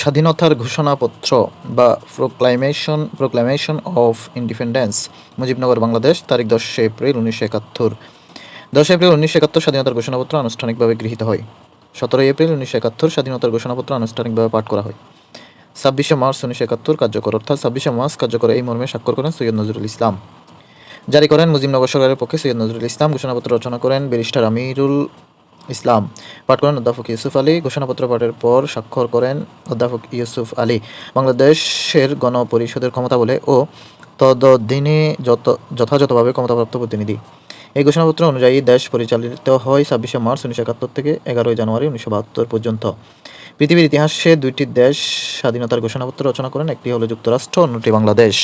স্বাধীনতার ঘোষণাপত্র বা proclamation proclamation of independence Mujibnagar, Bangladesh, তারিখ দশই এপ্রিল উনিশশো একাত্তর। দশ এপ্রিল উনিশশো একাত্তর স্বাধীনতার ঘোষণাপত্র আনুষ্ঠানিকভাবে গৃহীত হয়। সতেরোই এপ্রিল উনিশশো একাত্তর স্বাধীনতার ঘোষণাপত্র আনুষ্ঠানিকভাবে পাঠ করা হয়। ছাব্বিশে মার্চ উনিশশো একাত্তর কার্যকর, অর্থাৎ ছাব্বিশে মার্চ কার্যকর এই মর্মে স্বাক্ষর করেন সৈয়দ নজরুল ইসলাম। জারি করেন মুজিবনগর সরকারের পক্ষে সৈয়দ নজরুল ইসলাম ঘোষণাপত্র রচনা করেন ব্যারিস্টার আমিরুল ইসলাম। পাঠ করেন অধ্যাপক ইউসুফ আলী, ঘোষণাপত্র পাঠের পর স্বাক্ষর করেন অধ্যাপক ইউসুফ আলী। বাংলাদেশের গণপরিষদের ক্ষমতা বলে ও তদদিনে যত যথাযথভাবে ক্ষমতাপ্রাপ্ত প্রতিনিধি। এই ঘোষণাপত্র অনুযায়ী দেশ পরিচালিত হয় ছাব্বিশে মার্চ উনিশশো একাত্তর থেকে এগারোই জানুয়ারি উনিশশো বাহাত্তর পর্যন্ত। পৃথিবীর ইতিহাসে দুইটি দেশ স্বাধীনতার ঘোষণাপত্র রচনা করেন, একটি হলো যুক্তরাষ্ট্র, অন্যটি বাংলাদেশ।